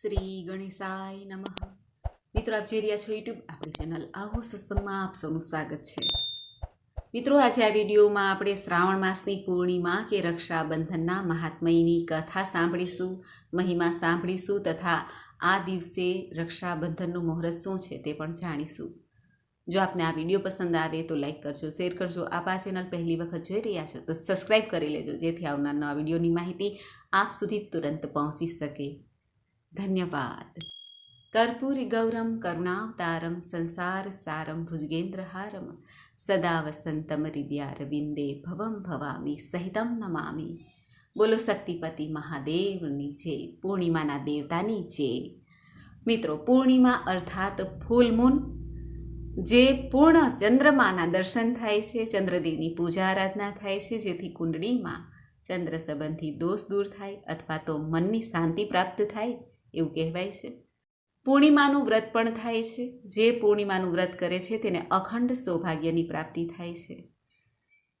શ્રી ગણેશાય નમઃ. મિત્રો, આપ જોઈ રહ્યા છો યુટ્યુબ આપણી ચેનલ આવો સત્સંગમાં આપ સૌનું સ્વાગત છે. મિત્રો, આજે આ વિડીયોમાં આપણે શ્રાવણ માસની પૂર્ણિમા કે રક્ષાબંધનના મહાત્મયની કથા સાંભળીશું, મહિમા સાંભળીશું તથા આ દિવસે રક્ષાબંધનનું મુહૂર્ત શું છે તે પણ જાણીશું. જો આપને આ વીડિયો પસંદ આવે તો લાઈક કરજો, શેર કરજો. આપ આ ચેનલ પહેલી વખત જોઈ રહ્યા છો તો સબસ્ક્રાઈબ કરી લેજો, જેથી આવનાર નવા વિડીયોની માહિતી આપ સુધી તુરંત પહોંચી શકે. ધન્યવાદ કર્પૂરી ગૌરમ કરુણાવતારમ સંસાર સારમ ભુજગેન્દ્રહારમ સદા વસંતમ હૃદયારવિંદે ભવમ ભવામી સહિતમ નમામી બોલો શક્તિપતિ મહાદેવની જય પૂર્ણિમાના દેવતાની જય મિત્રો પૂર્ણિમા અર્થાત ફૂલ મૂન જે પૂર્ણ ચંદ્રમાના દર્શન થાય છે ચંદ્રદેવની પૂજા આરાધના થાય છે જેથી કુંડળીમાં ચંદ્ર સંબંધી દોષ દૂર થાય અથવા તો મનની શાંતિ પ્રાપ્ત થાય એવું કહેવાય છે. પૂર્ણિમાનું વ્રત પણ થાય છે. જે પૂર્ણિમાનું વ્રત કરે છે તેને અખંડ સૌભાગ્યની પ્રાપ્તિ થાય છે.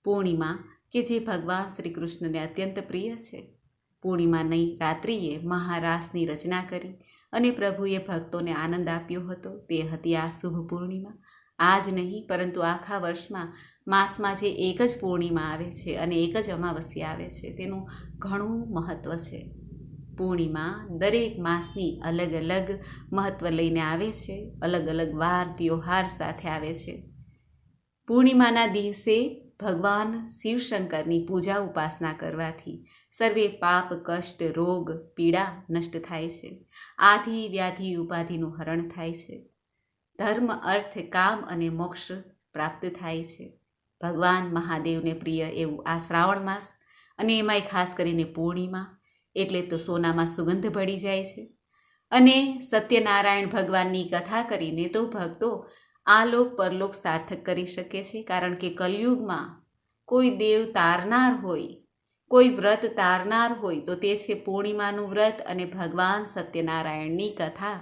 પૂર્ણિમા કે જે ભગવાન શ્રી કૃષ્ણને અત્યંત પ્રિય છે. પૂર્ણિમાની રાત્રિએ મહારાસની રચના કરી અને પ્રભુએ ભક્તોને આનંદ આપ્યો હતો. તે હતી આ શુભ પૂર્ણિમા. આ જ નહીં, પરંતુ આખા વર્ષમાં માસમાં જે એક જ પૂર્ણિમા આવે છે અને એક જ અમાવસ્યા આવે છે, તેનું ઘણું મહત્ત્વ છે. પૂર્ણિમા દરેક માસની અલગ અલગ મહત્ત્વ લઈને આવે છે, અલગ અલગ વાર, ત્યોહાર સાથે આવે છે. પૂર્ણિમાના દિવસે ભગવાન શિવશંકરની પૂજા ઉપાસના કરવાથી સર્વે પાપ, કષ્ટ, રોગ, પીડા નષ્ટ થાય છે. આધિ, વ્યાધિ, ઉપાધિનું હરણ થાય છે. ધર્મ, અર્થ, કામ અને મોક્ષ પ્રાપ્ત થાય છે. ભગવાન મહાદેવને પ્રિય એવું આ શ્રાવણ માસ અને એમાંય ખાસ કરીને પૂર્ણિમા એટલે તો સોનામાં સુગંધ ભળી જાય છે. અને સત્યનારાયણ ભગવાનની કથા કરીને તો ભક્તો આ લોક પરલોક સાર્થક કરી શકે છે, કારણ કે કલયુગમાં કોઈ દેવ તારનાર હોય, કોઈ વ્રત તારનાર હોય, તો તે છે પૂર્ણિમાનું વ્રત અને ભગવાન સત્યનારાયણની કથા.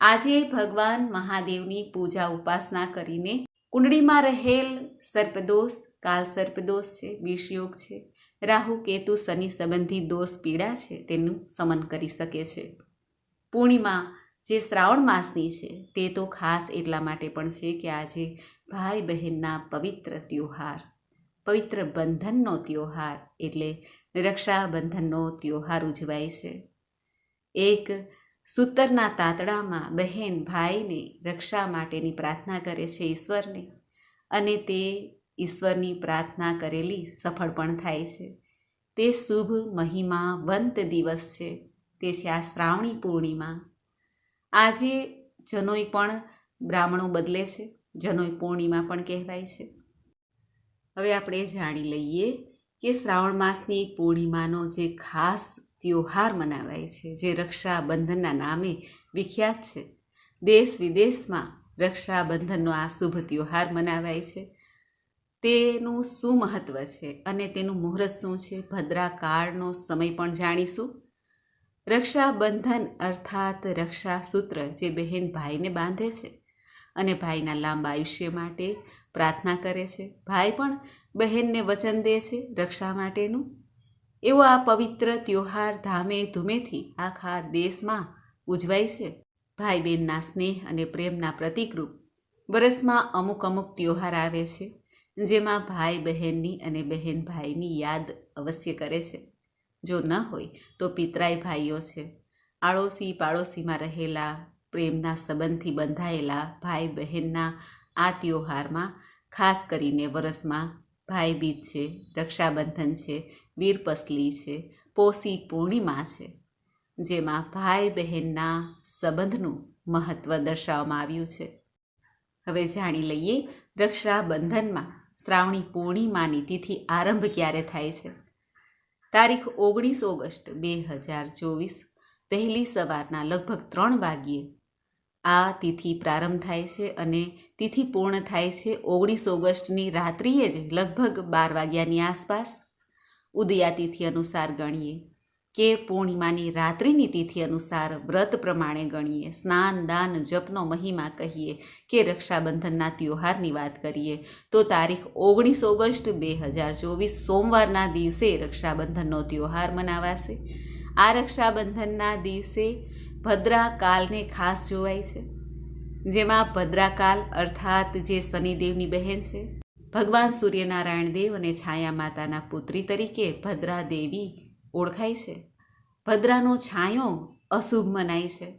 આજે ભગવાન મહાદેવની પૂજા ઉપાસના કરીને કુંડળીમાં રહેલ સર્પદોષ કાલ સર્પદોષ છે, વિષયોગ છે રાહુ, કેતુ, શનિ સંબંધી દોષ પીડા છે તેનું સમન કરી શકે છે. પૂર્ણિમા જે શ્રાવણ માસની છે તે તો ખાસ એટલા માટે પણ છે કે આજે ભાઈ બહેનના પવિત્ર ત્યોહાર, પવિત્ર બંધનનો ત્યોહાર એટલે રક્ષાબંધનનો ત્યોહાર ઉજવાય છે. એક સૂતરના તાતડામાં બહેન ભાઈને રક્ષા માટેની પ્રાર્થના કરે છે ઈશ્વરને અને તે ઈશ્વરની પ્રાર્થના કરેલી સફળ પણ થાય છે. તે શુભ મહિમા વંત દિવસ છે. તે છે આ શ્રાવણી પૂર્ણિમા. આજે જનોઈ પણ બ્રાહ્મણો બદલે છે. જનોઈ પૂર્ણિમા પણ કહેવાય છે. હવે આપણે જાણી લઈએ કે શ્રાવણ માસની પૂર્ણિમાનો જે ખાસ ત્યોહાર મનાવાય છે, જે રક્ષાબંધનના નામે વિખ્યાત છે. દેશ વિદેશમાં રક્ષાબંધનનો આ શુભ ત્યોહાર મનાવાય છે. તેનું શું મહત્ત્વ છે અને તેનું મુહૂર્ત શું છે? ભદ્રાકાળનો સમય પણ જાણીશું. રક્ષાબંધન અર્થાત રક્ષાસૂત્ર જે બહેન ભાઈને બાંધે છે અને ભાઈના લાંબા આયુષ્ય માટે પ્રાર્થના કરે છે. ભાઈ પણ બહેનને વચન દે છે રક્ષા માટેનું. એવો આ પવિત્ર ત્યોહાર ધામે ધૂમેથી આખા દેશમાં ઉજવાય છે. ભાઈ બહેનના સ્નેહ અને પ્રેમના પ્રતિકરૂપ વરસમાં અમુક અમુક ત્યોહાર આવે છે. જેમાં ભાઈ બહેનની અને બહેન ભાઈની યાદ અવશ્ય કરે છે. જો ન હોય તો પિતરાઈ ભાઈઓ છે. આડોશી પાડોશીમાં રહેલા, પ્રેમના સંબંધથી બંધાયેલા ભાઈ બહેનના આ ત્યોહારમાં ખાસ કરીને વરસમાં ભાઈ બીજ છે, રક્ષાબંધન છે, વીરપસલી છે, પોષી પૂર્ણિમા છે. જેમાં ભાઈ બહેનના સંબંધનું મહત્ત્વ દર્શાવવામાં આવ્યું છે. હવે જાણી લઈએ રક્ષાબંધનમાં શ્રાવણી પૂર્ણિમાની તિથિ આરંભ ક્યારે થાય છે? તારીખ ઓગણીસ ઓગસ્ટ બે હજાર ચોવીસ પહેલી સવારના લગભગ ત્રણ વાગ્યે. આ તિથિ પ્રારંભ થાય છે અને તિથિ પૂર્ણ થાય છે ઓગણીસ ઓગસ્ટની રાત્રિએ જ લગભગ બાર વાગ્યાની આસપાસ. ઉદયા તિથિ અનુસાર ગણીએ. કે પૂર્ણિમાની રાત્રિની તિથિ અનુસાર વ્રત પ્રમાણે ગણીએ. સ્નાન, દાન, જપનો મહિમા કહીએ કે રક્ષાબંધનના ત્યોહારની વાત કરીએ તો તારીખ ઓગણીસ ઓગસ્ટ બે હજાર ચોવીસ સોમવારના દિવસે રક્ષાબંધનનો ત્યોહાર મનાવાશે. આ રક્ષાબંધનના દિવસે ભદ્રાકાલને ખાસ જોવાય છે. જેમાં ભદ્રાકાલ અર્થાત જે શનિદેવની બહેન છે, ભગવાન સૂર્યનારાયણ દેવ અને છાયા માતાના પુત્રી તરીકે ભદ્રા દેવી ઓળખાય છે. ભદ્રાનો છાંયો અશુભ મનાય છે.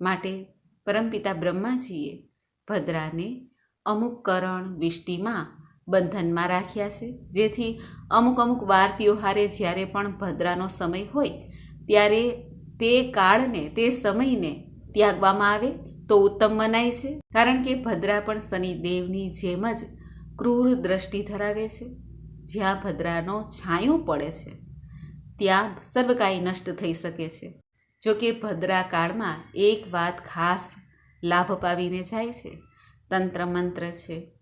માટે પરમપિતા બ્રહ્માજીએ ભદ્રાને અમુક કરણ વિષ્ટિમાં બંધનમાં રાખ્યા છે. જેથી અમુક અમુક વાર ત્યોહારે જ્યારે પણ ભદ્રાનો સમય હોય, ત્યારે તે કાળને, તે સમયને ત્યાગવામાં આવે તો ઉત્તમ મનાય છે. કારણ કે ભદ્રા પણ શનિદેવની જેમ જ ક્રૂર દ્રષ્ટિ ધરાવે છે. જ્યાં ભદ્રાનો છાંયો પડે છે ત્યાં સર્વકાય નષ્ટ થઈ શકે છે. જોકે ભદ્રા કાળમાં એક વાત ખાસ લાભ પાવીને જાય છે. તંત્ર મંત્ર છે.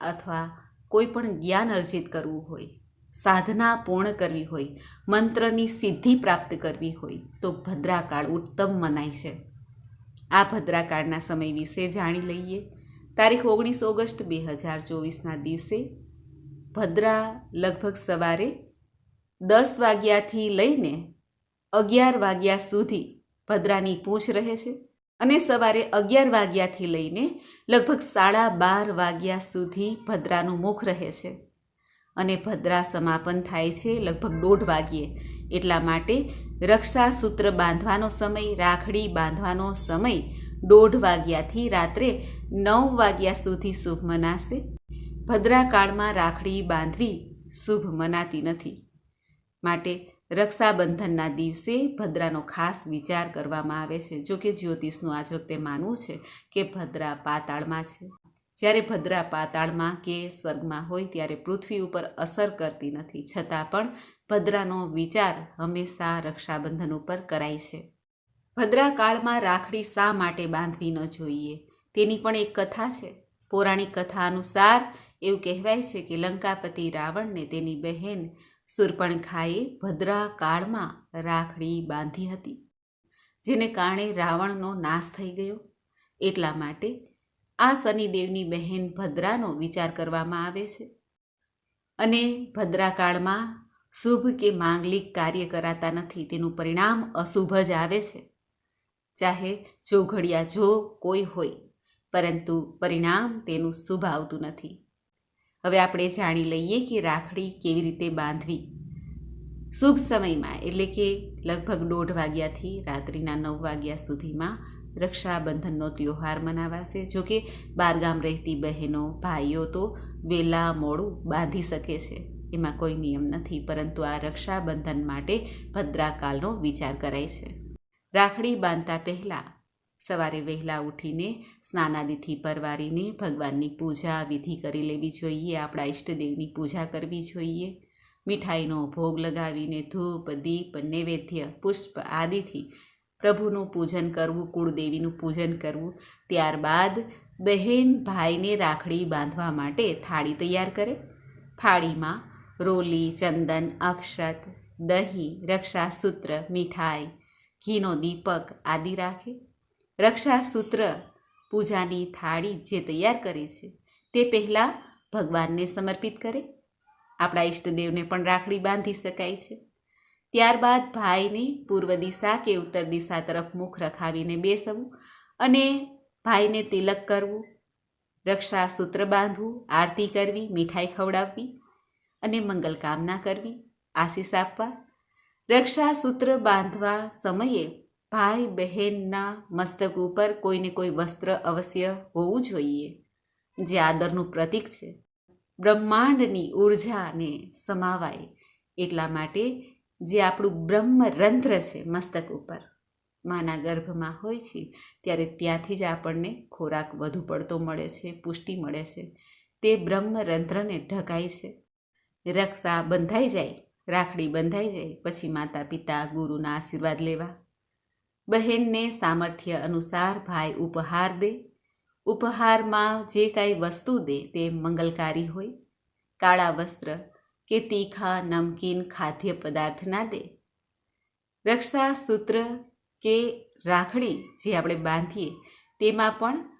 અથવા કોઈ પણ જ્ઞાન અર્જિત કરવું હોય, સાધના પૂર્ણ કરવી હોય, મંત્રની સિદ્ધિ પ્રાપ્ત કરવી હોય, તો ભદ્રાકાળ ઉત્તમ મનાય છે. આ ભદ્રાકાળના સમય વિશે જાણી લઈએ. તારીખ ઓગણીસ ઓગસ્ટ બે હજાર ચોવીસના દિવસે ભદ્રા લગભગ સવારે દસ વાગ્યાથી લઈને અગિયાર વાગ્યા સુધી ભદ્રાની પૂંછ રહે છે અને સવારે અગિયાર વાગ્યાથી લઈને લગભગ સાડા બાર વાગ્યા સુધી ભદ્રાનું મુખ રહે છે. અને ભદ્રા સમાપન થાય છે લગભગ દોઢ વાગ્યે. એટલા માટે રક્ષાસૂત્ર બાંધવાનો સમય, રાખડી બાંધવાનો સમય દોઢ વાગ્યાથી રાત્રે નવ વાગ્યા સુધી શુભ મનાશે. ભદ્રાકાળમાં રાખડી બાંધવી શુભ મનાતી નથી. માટે રક્ષાબંધનના દિવસે ભદ્રાનો ખાસ વિચાર કરવામાં આવે છે. જો કે જ્યોતિષનું આજ વખતે માનવું છે કે ભદ્રા પાતાળમાં છે. જ્યારે ભદ્રા પાતાળમાં કે સ્વર્ગમાં હોય ત્યારે પૃથ્વી ઉપર અસર કરતી નથી. છતાં પણ ભદ્રાનો વિચાર હંમેશા રક્ષાબંધન ઉપર કરાય છે. ભદ્રા કાળમાં રાખડી શા માટે બાંધવી ન જોઈએ? તેની પણ એક કથા છે. પૌરાણિક કથા અનુસાર એવું કહેવાય છે કે લંકાપતિ રાવણને તેની બહેન સુરપણખાએ ભદ્રા કાળમાં રાખડી બાંધી હતી, જેને કારણે રાવણનો નાશ થઈ ગયો. એટલા માટે આ શનિદેવની બહેન ભદ્રાનો વિચાર કરવામાં આવે છે. અને ભદ્રાકાળમાં શુભ કે માંગલિક કાર્ય કરાતા નથી, તેનું પરિણામ અશુભ જ આવે છે. ચાહે ચોઘડિયા જો કોઈ હોય, પરંતુ પરિણામ તેનું શુભ આવતું નથી. હવે આપણે જાણી લઈએ કે રાખડી કેવી રીતે બાંધવી. શુભ સમયમાં, એટલે કે લગભગ દોઢ વાગ્યાથી રાત્રિના નવ વાગ્યા સુધીમાં રક્ષાબંધનનો તહેવાર મનાવાશે. જોકે બારગામ રહેતી બહેનો, ભાઈઓ તો વેલા મોડું બાંધી શકે છે. એમાં કોઈ નિયમ નથી, પરંતુ આ રક્ષાબંધન માટે ભદ્રાકાલનો વિચાર કરાય છે. રાખડી બાંધતા પહેલાં સવારે વહેલા ઉઠીને સ્નાનાદિથી પરવારીને ભગવાનની પૂજા વિધિ કરી લેવી જોઈએ, આપણા ઈષ્ટદેવની પૂજા કરવી જોઈએ. મીઠાઈનો ભોગ લગાવીને ધૂપ, દીપ, નૈવેદ્ય, પુષ્પ આદિથી પ્રભુનું પૂજન કરવું, કુળદેવીનું પૂજન કરવું, ત્યારબાદ બહેન ભાઈને રાખડી બાંધવા માટે થાળી તૈયાર કરે. થાળીમાં રોલી, ચંદન, અક્ષત, દહીં, રક્ષાસૂત્ર, મીઠાઈ, ઘીનો દીપક આદિ રાખે. રક્ષાસૂત્ર પૂજાની થાળી જે તૈયાર કરી છે, તે પહેલાં ભગવાનને સમર્પિત કરે. આપણા ઈષ્ટદેવને પણ રાખડી બાંધી શકાય છે. ત્યારબાદ ભાઈને પૂર્વ દિશા કે ઉત્તર દિશા તરફ મુખ રખાવીને બેસવું અને ભાઈને તિલક કરવું, રક્ષાસૂત્ર બાંધવું, આરતી કરવી, મીઠાઈ ખવડાવવી અને મંગલ કામના કરવી, આશીષ આપવા. રક્ષાસૂત્ર બાંધવા સમયે ભાઈ બહેનના મસ્તક ઉપર કોઈને કોઈ વસ્ત્ર અવશ્ય હોવું જોઈએ, જે આદરનું પ્રતીક છે. બ્રહ્માંડની ઉર્જાને સમાવાય એટલા માટે જે આપણું બ્રહ્મરંધ્ર છે મસ્તક ઉપર. માના ગર્ભમાં હોય છે, ત્યારે ત્યાંથી જ આપણને ખોરાક વધુ પડતો મળે છે, પુષ્ટિ મળે છે. તે બ્રહ્મરંધ્રને ઢકાય છે. રક્ષા બંધાઈ જાય, રાખડી બંધાઈ જાય, પછી માતા પિતા ગુરુના આશીર્વાદ લેવા. બહેનને સામર્થ્ય અનુસાર ભાઈ ઉપહાર દે. ઉપહારમાં જે કાંઈ વસ્તુ દે તે મંગલકારી હોય. કાળા વસ્ત્ર કે તીખા, નમકીન ખાદ્ય પદાર્થ ના દે. રક્ષાસૂત્ર કે રાખડી જે આપણે બાંધીએ તેમાં પણ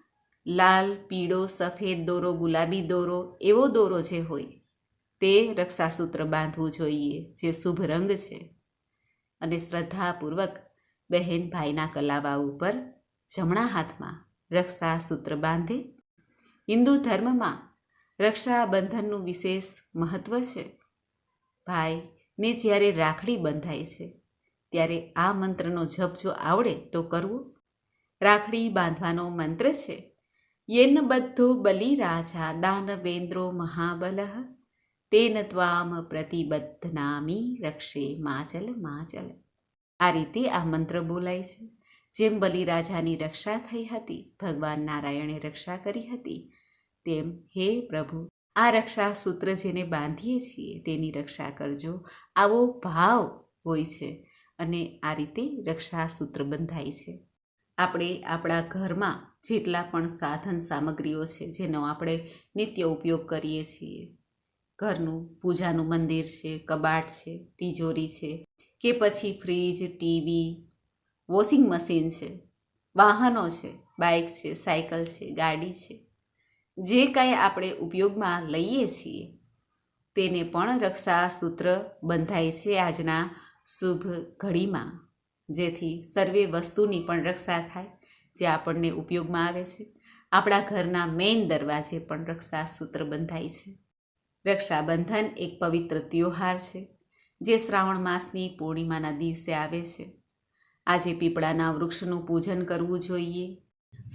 લાલ, પીળો, સફેદ દોરો, ગુલાબી દોરો એવો દોરો જે હોય તે રક્ષાસૂત્ર બાંધવું જોઈએ જે શુભ રંગ છે. અને શ્રદ્ધાપૂર્વક બહેન ભાઈના કલાવા ઉપર જમણા હાથમાં રક્ષા સૂત્ર બાંધે. હિન્દુ ધર્મમાં રક્ષાબંધનનું વિશેષ મહત્ત્વ છે. ભાઈને જ્યારે રાખડી બંધાય છે, ત્યારે આ મંત્રનો જપ જો આવડે તો કરવું. રાખડી બાંધવાનો મંત્ર છે, યેન બધો બલિ રાજા દાનવેન્દ્રો મહાબલ, તેન ત્વામ પ્રતિબદ્ધનામી રક્ષે માચલ માચલ. આ રીતે આ મંત્ર બોલાય છે. જેમ બલિરાજાની રક્ષા થઈ હતી, ભગવાન નારાયણે રક્ષા કરી હતી, તેમ હે પ્રભુ, આ રક્ષા સૂત્ર જેને બાંધીએ છીએ તેની રક્ષા કરજો. આવો ભાવ હોય છે અને આ રીતે રક્ષા સૂત્ર બંધાય છે. આપણે આપણા ઘરમાં જેટલા પણ સાધન સામગ્રીઓ છે જેનો આપણે નિત્ય ઉપયોગ કરીએ છીએ, ઘરનું પૂજાનું મંદિર છે, કબાટ છે, તિજોરી છે કે પછી ફ્રીજ, ટીવી, વોશિંગ મશીન છે, વાહનો છે, બાઇક છે, સાયકલ છે, ગાડી છે. જે કાંઈ આપણે ઉપયોગમાં લઈએ છીએ, તેને પણ રક્ષા સૂત્ર બંધાય છે આજના શુભ ઘડીમાં. જેથી સર્વે વસ્તુની પણ રક્ષા થાય, જે આપણને ઉપયોગમાં આવે છે. આપણા ઘરના મેઇન દરવાજે પણ રક્ષા સૂત્ર બંધાય છે. રક્ષાબંધન એક પવિત્ર ત્યોહાર છે. જે શ્રાવણ માસની પૂર્ણિમાના દિવસે આવે છે. આજે પીપળાના વૃક્ષનું પૂજન કરવું જોઈએ.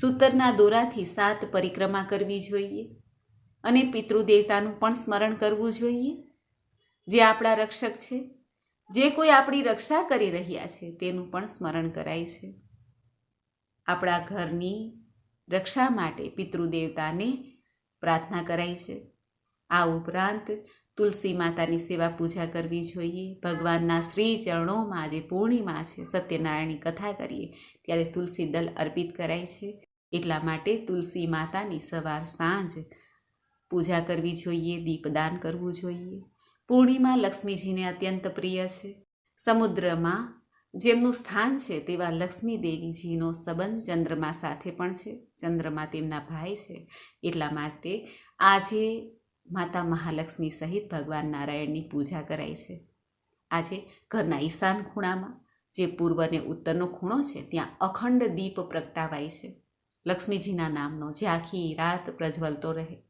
સૂતરના દોરાથી સાત પરિક્રમા કરવી જોઈએ. અને પિતૃદેવતાનું પણ સ્મરણ કરવું જોઈએ. જે આપણા રક્ષક છે, જે કોઈ આપણી રક્ષા કરી રહ્યા છે, તેનું પણ સ્મરણ કરાય છે. આપણા ઘરની રક્ષા માટે પિતૃદેવતાને પ્રાર્થના કરાય છે. આ ઉપરાંત તુલસી માતાની સેવા પૂજા કરવી જોઈએ. ભગવાનના શ્રી ચરણોમાં જે પૂર્ણિમા છે. સત્યનારાયણની કથા કરીએ ત્યારે તુલસી દલ અર્પિત કરાય છે. એટલા માટે તુલસી માતાની સવાર સાંજ પૂજા કરવી જોઈએ, દીપદાન કરવું જોઈએ. પૂર્ણિમા લક્ષ્મીજીને અત્યંત પ્રિય છે. સમુદ્રમાં જેમનું સ્થાન છે તેવા લક્ષ્મી દેવીજીનો સંબંધ ચંદ્રમા સાથે પણ છે. ચંદ્રમા તેમના ભાઈ છે. એટલા માટે આજે માતા મહાલક્ષ્મી સહિત ભગવાન નારાયણની પૂજા કરાય છે. આજે ઘરના ઈશાન ખૂણામાં, જે પૂર્વ અને ઉત્તરનો ખૂણો છે, ત્યાં અખંડ દીપ પ્રગટાવાય છે. લક્ષ્મીજીના નામનો જે આખી રાત પ્રજ્વલતો રહે.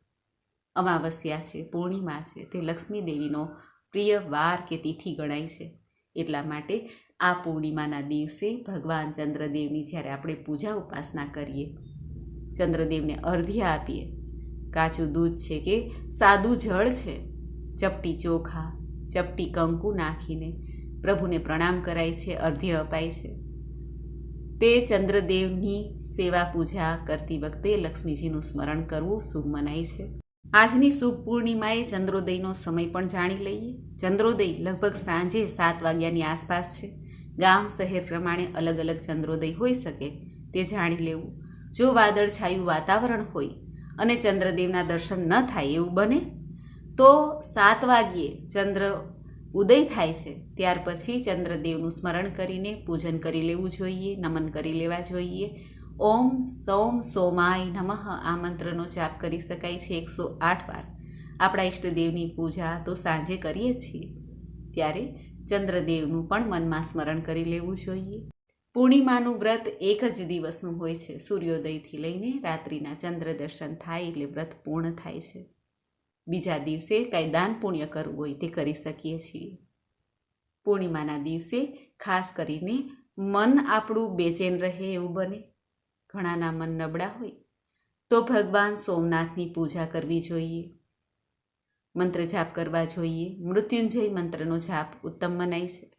અમાવસ્યા છે, પૂર્ણિમા છે, તે લક્ષ્મી દેવીનો પ્રિય વાર કે તિથિ ગણાય છે. એટલા માટે આ પૂર્ણિમાના દિવસે ભગવાન ચંદ્રદેવની જ્યારે આપણે પૂજા ઉપાસના કરીએ, ચંદ્રદેવને અર્ધ્ય આપીએ કાચું દૂધ છે કે સાદું જળ છે? ચપટી ચોખા, ચપટી કંકુ નાખીને પ્રભુને પ્રણામ કરાય છે, અર્ધ્ય અપાય છે. તે ચંદ્રદેવની સેવા પૂજા કરતી વખતે લક્ષ્મીજીનું સ્મરણ કરવું શુભ મનાય છે. આજની શુભ પૂર્ણિમાએ ચંદ્રોદયનો સમય પણ જાણી લઈએ. ચંદ્રોદય લગભગ સાંજે સાત વાગ્યાની આસપાસ છે. ગામ શહેર પ્રમાણે અલગ અલગ ચંદ્રોદય હોઈ શકે તે જાણી લેવું. જો વાદળછાયું વાતાવરણ હોય અને ચંદ્રદેવના દર્શન ન થાય એવું બને, તો સાત વાગ્યે ચંદ્ર ઉદય થાય છે, ત્યાર પછી ચંદ્રદેવનું સ્મરણ કરીને પૂજન કરી લેવું જોઈએ, નમન કરી લેવા જોઈએ. ઓમ સોમ સોમાય નમઃ, આ મંત્રનો જાપ કરી શકાય છે એકસો આઠ વાર. આપણા ઈષ્ટદેવની પૂજા તો સાંજે કરીએ છીએ, ત્યારે ચંદ્રદેવનું પણ મનમાં સ્મરણ કરી લેવું જોઈએ. પૂર્ણિમાનું વ્રત એક જ દિવસનું હોય છે. સૂર્યોદયથી લઈને રાત્રિના ચંદ્ર દર્શન થાય એટલે વ્રત પૂર્ણ થાય છે. બીજા દિવસે કાંઈ દાન પુણ્ય કરવું હોય તે કરી શકીએ છીએ. પૂર્ણિમાના દિવસે ખાસ કરીને મન આપણું બેચેન રહે એવું બને. ઘણાના મન નબળા હોય તો ભગવાન સોમનાથની પૂજા કરવી જોઈએ. મંત્ર જાપ કરવા જોઈએ. મૃત્યુંજય મંત્રનો જાપ ઉત્તમ મનાય છે.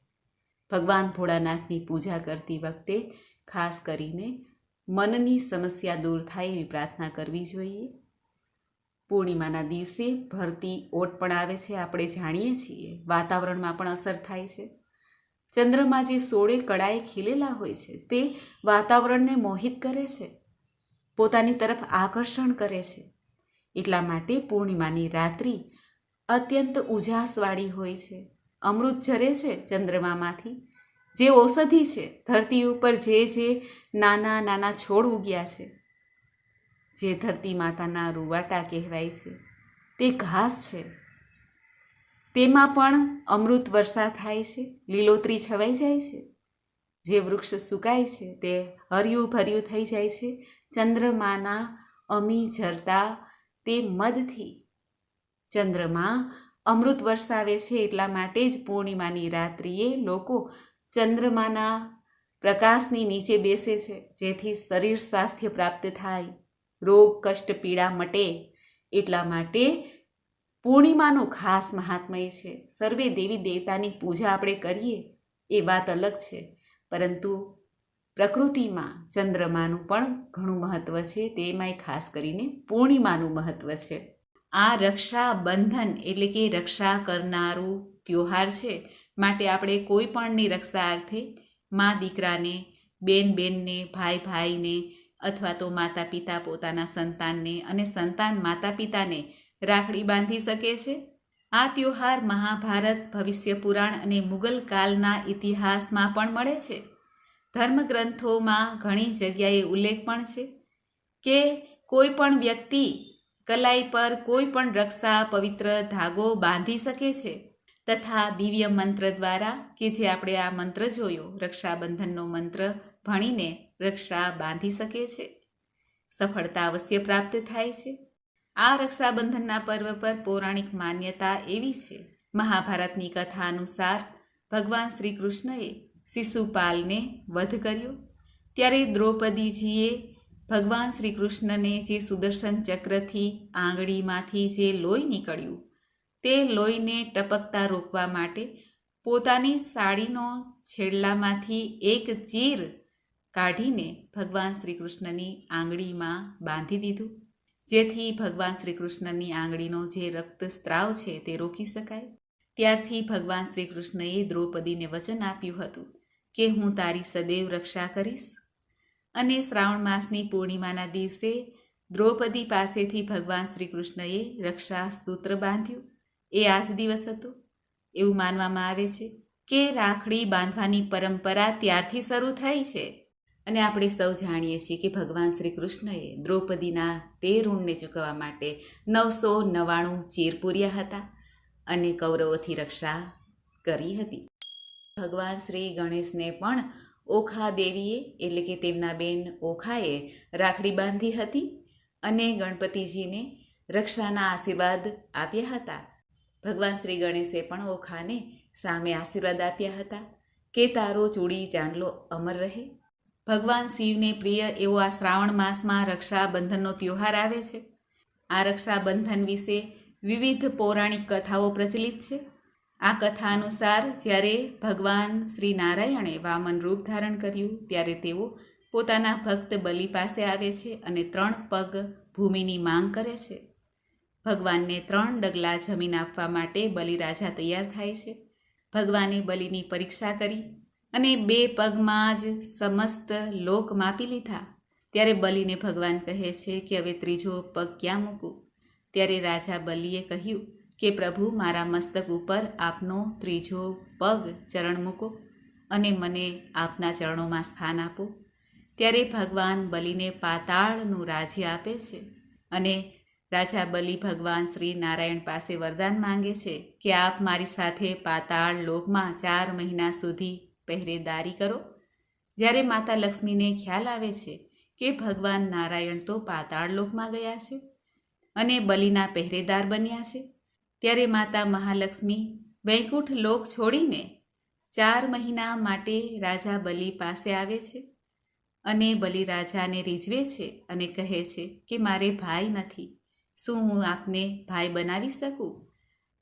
ભગવાન ભોળાનાથની પૂજા કરતી વખતે ખાસ કરીને મનની સમસ્યા દૂર થાય એવી પ્રાર્થના કરવી જોઈએ. પૂર્ણિમાના દિવસે ભરતી ઓટ પણ આવે છે, આપણે જાણીએ છીએ. વાતાવરણમાં પણ અસર થાય છે. ચંદ્રમાં જે સોળે કળાએ ખીલેલા હોય છે, તે વાતાવરણને મોહિત કરે છે. પોતાની તરફ આકર્ષણ કરે છે. એટલા માટે પૂર્ણિમાની રાત્રિ અત્યંત ઉજાસવાળી હોય છે. અમૃત ઝરે છે ચંદ્રમામાંથી. જે ઔષધિ છે, ધરતી ઉપર જે જે નાના નાના છોડ ઉગ્યા છે, જે ધરતી માતાના રૂવાટા કહેવાય છે, તે ઘાસ છે. તેમાં પણ અમૃત વર્ષા થાય છે, લીલોતરી છવાઈ જાય છે. જે વૃક્ષ સુકાય છે, તે હર્યું ભર્યું થઈ જાય છે, ચંદ્રમાના અમી ઝરતા તે મદથી ચંદ્રમા અમૃત વરસાવે છે એટલા માટે જ પૂર્ણિમાની રાત્રિએ લોકો ચંદ્રમાના પ્રકાશની નીચે બેસે છે, જેથી શરીર સ્વાસ્થ્ય પ્રાપ્ત થાય. રોગ, કષ્ટ, પીડા મટે એટલા માટે પૂર્ણિમાનું ખાસ મહાત્મય છે. સર્વે દેવી દેવતાની પૂજા આપણે કરીએ એ વાત અલગ છે, પરંતુ પ્રકૃતિમાં ચંદ્રમાનું પણ ઘણું મહત્ત્વ છે. તેમાંય ખાસ કરીને પૂર્ણિમાનું મહત્ત્વ છે. આ રક્ષાબંધન એટલે કે રક્ષા કરનારું ત્યોહાર છે. માટે આપણે કોઈ પણની રક્ષા અર્થે મા દીકરાને બેન બેનને ભાઈ ભાઈને અથવા તો માતા પિતા પોતાના સંતાનને અને સંતાન માતા પિતાને રાખડી બાંધી શકે છે. આ ત્યોહાર મહાભારત, ભવિષ્ય પુરાણ અને મુગલ કાલના ઇતિહાસમાં પણ મળે છે. ધર્મગ્રંથોમાં ઘણી જગ્યાએ ઉલ્લેખ પણ છે કે કોઈ પણ વ્યક્તિ કલાઈ પર કોઈ પણ રક્ષા પવિત્ર ધાગો બાંધી શકે છે? તથા દિવ્ય મંત્ર દ્વારા કે જે આપણે આ મંત્ર જોયો, રક્ષાબંધનનો મંત્ર ભણીને રક્ષા બાંધી શકે છે? સફળતા અવશ્ય પ્રાપ્ત થાય છે? આ રક્ષાબંધનના પર્વ પર પૌરાણિક માન્યતા એવી છે. મહાભારતની કથા અનુસાર ભગવાન શ્રી કૃષ્ણએ શિશુપાલને વધ કર્યો. ત્યારે દ્રૌપદીજીએ ભગવાન શ્રી કૃષ્ણને જે સુદર્શન ચક્રથી આંગળીમાંથી જે લોહી નીકળ્યું, તે લોહીને ટપકતા રોકવા માટે પોતાની સાડીનો છેડલામાંથી એક ચીર કાઢીને ભગવાન શ્રી કૃષ્ણની આંગળીમાં બાંધી દીધું. જેથી ભગવાન શ્રી કૃષ્ણની આંગળીનો જે રક્તસ્ત્રાવ છે તે રોકી શકાય. ત્યારથી ભગવાન શ્રી કૃષ્ણએ દ્રૌપદીને વચન આપ્યું હતું કે, હું તારી સદૈવ રક્ષા કરીશ. અને શ્રાવણ માસની પૂર્ણિમાના દિવસે દ્રૌપદી પાસેથી ભગવાન શ્રી કૃષ્ણએ રક્ષા સૂત્ર બાંધ્યું. એ આ જ દિવસ હતો. એવું માનવામાં આવે છે કે રાખડી બાંધવાની પરંપરા ત્યારથી શરૂ થઈ છે. અને આપણે સૌ જાણીએ છીએ કે ભગવાન શ્રી કૃષ્ણએ દ્રૌપદીના તે ઋણને ચૂકવવા માટે નવસો નવ્વાણું ચીર પૂર્યા હતા અને કૌરવોથી રક્ષા કરી હતી. ભગવાન શ્રી ગણેશને પણ ઓખા દેવીએ, એટલે કે તેમના બેન ઓખાએ રાખડી બાંધી હતી અને ગણપતિજીને રક્ષાના આશીર્વાદ આપ્યા હતા. ભગવાન શ્રી ગણેશે પણ ઓખાને સામે આશીર્વાદ આપ્યા હતા કે તારો ચૂડી ચાંદલો અમર રહે. ભગવાન શિવને પ્રિય એવો આ શ્રાવણ માસમાં રક્ષાબંધનનો ત્યોહાર આવે છે. આ રક્ષાબંધન વિશે વિવિધ પૌરાણિક કથાઓ પ્રચલિત છે. આ કથા અનુસાર જ્યારે ભગવાન શ્રી નારાયણે વામન રૂપ ધારણ કર્યું, ત્યારે તેઓ પોતાના ભક્ત બલિ પાસે આવે છે અને ત્રણ પગ ભૂમિની માંગ કરે છે. ભગવાનને ત્રણ ડગલા જમીન આપવા માટે બલિરાજા તૈયાર થાય છે. ભગવાને બલિની પરીક્ષા કરી અને બે પગમાં જ સમસ્ત લોક માપી લીધા. ત્યારે બલિને ભગવાન કહે છે કે હવે ત્રીજો પગ ક્યાં મૂકું? ત્યારે રાજા બલિએ કહ્યું કે પ્રભુ, મારા મસ્તક ઉપર આપનો ત્રીજો પગ ચરણ મૂકો અને મને આપના ચરણોમાં સ્થાન આપો. ત્યારે ભગવાન બલિને પાતાળનું રાજ્ય આપે છે અને રાજા બલિ ભગવાન શ્રી નારાયણ પાસે વરદાન માંગે છે કે આપ મારી સાથે પાતાળ લોકમાં ચાર મહિના સુધી પહેરેદારી કરો. જ્યારે માતા લક્ષ્મીને ખ્યાલ આવે છે કે ભગવાન નારાયણ તો પાતાળ લોકમાં ગયા છે અને બલિના પહેરેદાર બન્યા છે ત્યારે માતા મહાલક્ષ્મી વૈકુંઠ લોક છોડીને ચાર મહિના માટે રાજા બલિ પાસે આવે છે અને બલિરાજાને રીઝવે છે અને કહે છે કે મારે ભાઈ નથી, શું હું આપને ભાઈ બનાવી શકું?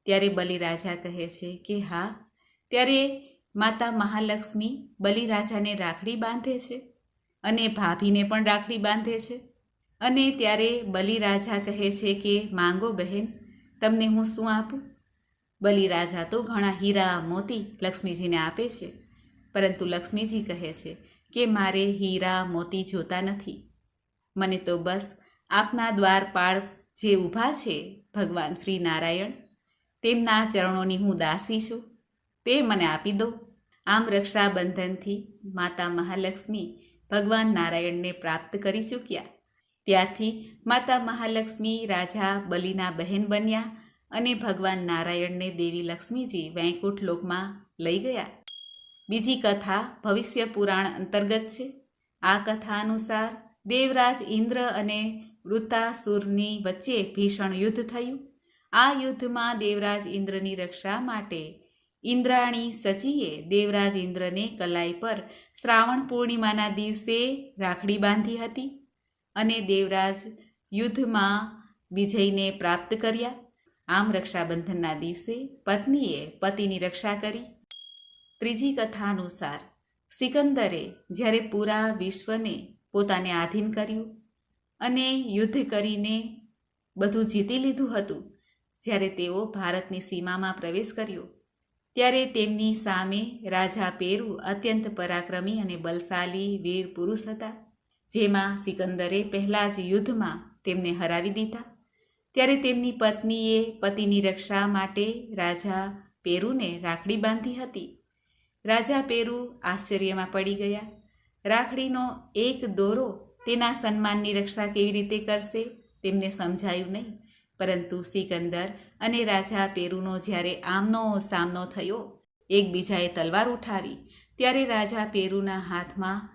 ત્યારે બલિરાજા કહે છે કે હા. ત્યારે માતા મહાલક્ષ્મી બલિરાજાને રાખડી બાંધે છે અને ભાભીને પણ રાખડી બાંધે છે અને ત્યારે બલિરાજા કહે છે કે, માંગો બહેન તમને હું શું આપું? બલિરાજા તો ઘણા હીરા મોતી લક્ષ્મીજીને આપે છે. પરંતુ લક્ષ્મીજી કહે છે કે મારે હીરા મોતી જોતા નથી. મને તો બસ આપના દ્વારપાળ જે ઊભા છે ભગવાન શ્રી નારાયણ, તેમના ચરણોની હું દાસી છું. તે મને આપી દો. આમ રક્ષાબંધનથી માતા મહાલક્ષ્મી ભગવાન નારાયણને પ્રાપ્ત કરી ચૂક્યા. ત્યારથી માતા મહાલક્ષ્મી, રાજા બલિના બહેન બન્યા અને ભગવાન નારાયણને દેવી લક્ષ્મીજી વૈકુંઠ લોકમાં લઈ ગયા. બીજી કથા ભવિષ્ય પુરાણ અંતર્ગત છે. આ કથા અનુસાર દેવરાજ ઇન્દ્ર અને વૃતાસુરની વચ્ચે ભીષણ યુદ્ધ થયું. આ યુદ્ધમાં દેવરાજ ઇન્દ્રની રક્ષા માટે ઇન્દ્રાણી સચીએ દેવરાજ ઇન્દ્રને કલાઈ પર શ્રાવણ પૂર્ણિમાના દિવસે રાખડી બાંધી હતી. અને દેવરાજ યુદ્ધમાં વિજયને પ્રાપ્ત કર્યા. આમ રક્ષાબંધનના દિવસે પત્નીએ પતિની રક્ષા કરી. ત્રીજી કથા અનુસાર સિકંદરે જ્યારે પૂરા વિશ્વને પોતાને આધીન કર્યું અને યુદ્ધ કરીને બધું જીતી લીધું હતું, જ્યારે તેઓ ભારતની સીમામાં પ્રવેશ કર્યો, ત્યારે તેમની સામે રાજા પેરુ અત્યંત પરાક્રમી અને બલશાલી વીર પુરુષ હતા. જેમાં સિકંદરે પહેલાં જ યુદ્ધમાં તેમને હરાવી દીધા. ત્યારે તેમની પત્નીએ પતિની રક્ષા માટે રાજા પેરુને રાખડી બાંધી હતી. રાજા પેરુ આશ્ચર્યમાં પડી ગયા. રાખડીનો એક દોરો તેના સન્માનની રક્ષા કેવી રીતે કરશે તેમને સમજાયું નહીં. પરંતુ સિકંદર અને રાજા પેરુનો જ્યારે આમનો સામનો થયો, એકબીજાએ તલવાર ઉઠાવી. ત્યારે રાજા પેરુના હાથમાં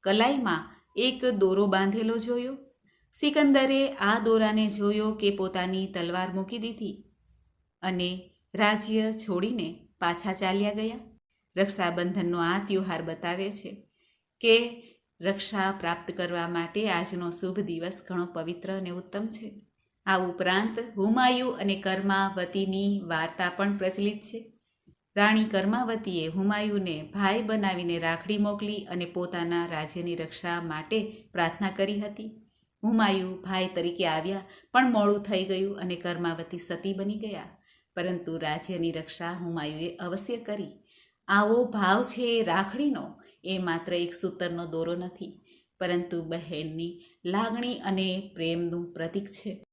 કલાઈમાં એક દોરો બાંધેલો જોયો. સિકંદરે આ દોરાને જોયો કે પોતાની તલવાર મૂકી દીધી અને રાજ્ય છોડીને પાછા ચાલ્યા ગયા. રક્ષાબંધનનો આ તહેવાર બતાવે છે કે રક્ષા પ્રાપ્ત કરવા માટે આજનો શુભ દિવસ ઘણો પવિત્ર અને ઉત્તમ છે. આ ઉપરાંત હુમાયુ અને કર્માવતીની વાર્તા પણ પ્રચલિત છે. રાણી કર્માવતીએ હુમાયુને ભાઈ બનાવીને રાખડી મોકલી અને પોતાના રાજ્યની રક્ષા માટે પ્રાર્થના કરી હતી. હુમાયુ ભાઈ તરીકે આવ્યા, પણ મોડું થઈ ગયું અને કર્માવતી સતી બની ગયા. પરંતુ રાજ્યની રક્ષા હુમાયુએ અવશ્ય કરી. આવો ભાવ છે રાખડીનો, એ માત્ર એક સૂતરનો દોરો નથી. પરંતુ બહેનની લાગણી અને પ્રેમનું પ્રતીક છે.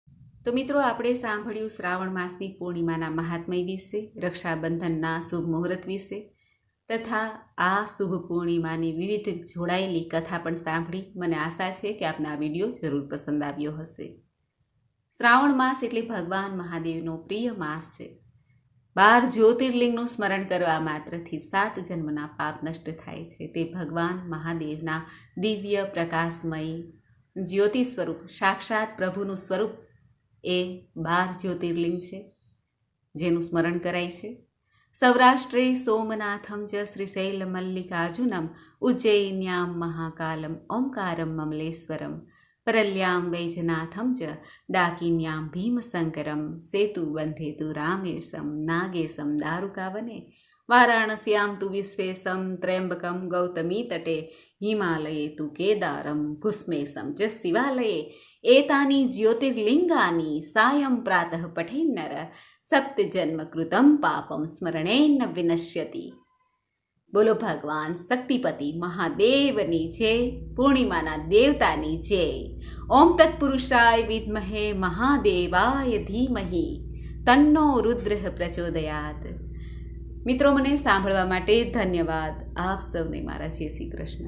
તો મિત્રો, આપણે સાંભળ્યું શ્રાવણ માસની પૂર્ણિમાના મહાત્મય વિશે, રક્ષાબંધનના શુભ મુહૂર્ત વિશે, તથા આ શુભ પૂર્ણિમાની વિવિધ જોડાયેલી કથા પણ સાંભળી. મને આશા છે કે આપને આ વીડિયો જરૂર પસંદ આવ્યો હશે. શ્રાવણ માસ એટલે ભગવાન મહાદેવનો પ્રિય માસ છે. બાર જ્યોતિર્લિંગનું સ્મરણ કરવા માત્રથી સાત જન્મના પાપ નષ્ટ થાય છે. તે ભગવાન મહાદેવના દિવ્ય પ્રકાશમય જ્યોતિ સ્વરૂપ, સાક્ષાત પ્રભુનું સ્વરૂપ એ બાર જ્યોતિર્લિંગ છે, જેનું સ્મરણ કરાય છે. સૌરાષ્ટ્રે સોમનાથમ ચ શ્રીશૈલ મલ્લિકાર્જુનમ, ઉજ્જૈન્યામ મહાકાલમ, ઓમકારમ મમલેશ્વરમ, પરલ્યામ વૈજનાથમ ચ ડાકિન્યામ ભીમશંકરમ, સેતુ બંધેતુ રામેશમ, નાગેશમ દારુકાવને વારાણસ્યામ તુ વિશ્વેશમ, ત્ર્યંબકમ ગૌતમી તટે, હિમાલયે તુ કેદારમ કુસ્મેશમ ચ શિવાલયે જ્યોતિર્લિંગાની સાયં પ્રાતઃ પઠેન્નર સપ્તજન્મ કૃતમ પાપમ ન વિનશ્યતિ બોલો ભગવાન શક્તિપતિ મહાદેવની જય પૂર્ણિમાના દેવતાની જય ઓમ તત્પુરુષાય વિદ્મહે મહાદેવાય ધીમહિ તન્નો રુદ્ર પ્રચોદયાત મિત્રો મને સાંભળવા માટે ધન્યવાદ આપ સૌને મારા જય શ્રી કૃષ્ણ.